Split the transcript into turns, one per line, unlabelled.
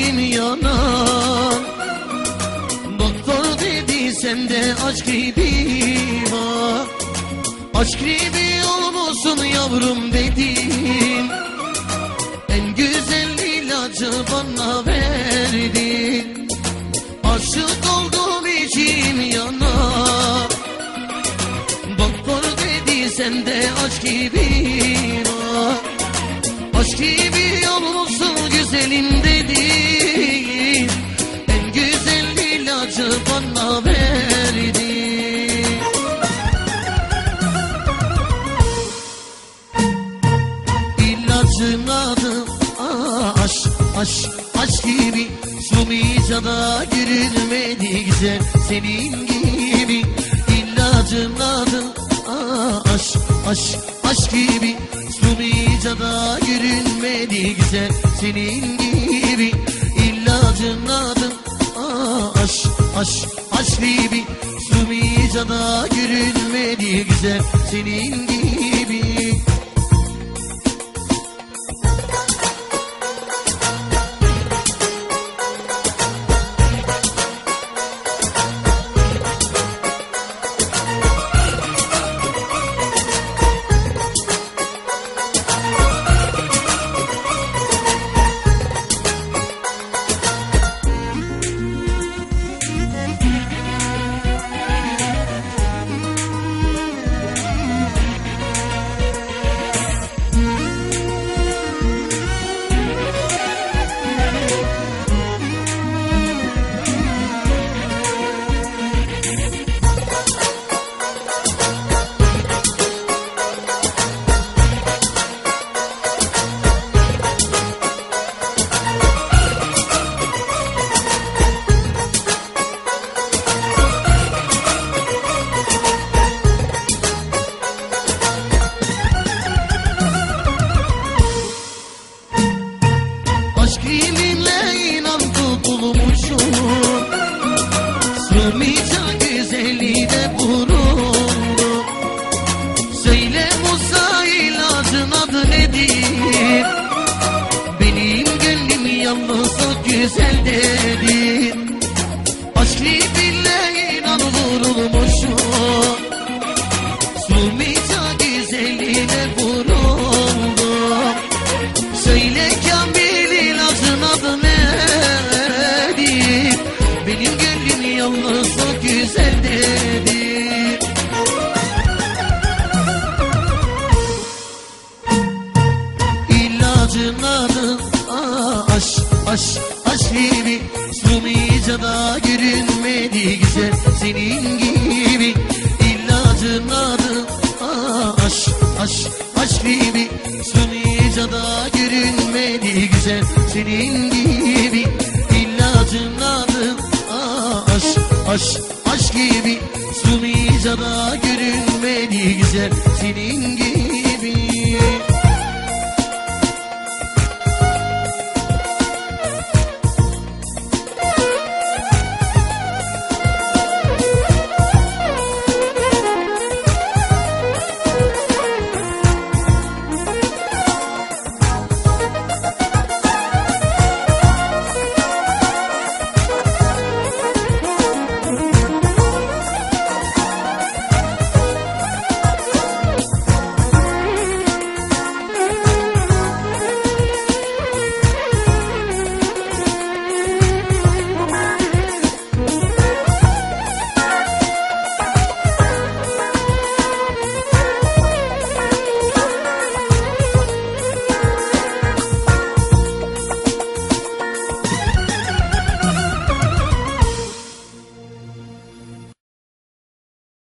İçim yanar Doktor dedi sende aşk gibi var. Aşk gibi olmuşsun yavrum dedim. En güzel ilacı bana verdin. Aşık oldum içim yanar Doktor dedi sende aşk gibi var. Aşk gibi Sumayacada görülmedi güzel senin gibi. İlacın adı aa, aşk, aşk, aşk gibi. Sumayacada görülmedi güzel senin gibi. İlacın adı aa, aşk, aşk, aşk gibi. Sumayacada görülmedi güzel senin gibi güzel senin gibi İlacın adı aşk, aşk, aşk gibi. Sumayacada görünmedi güzel senin gibi İlacın adı aşk, aşk, aşk gibi. Sumayacada görünmedi güzel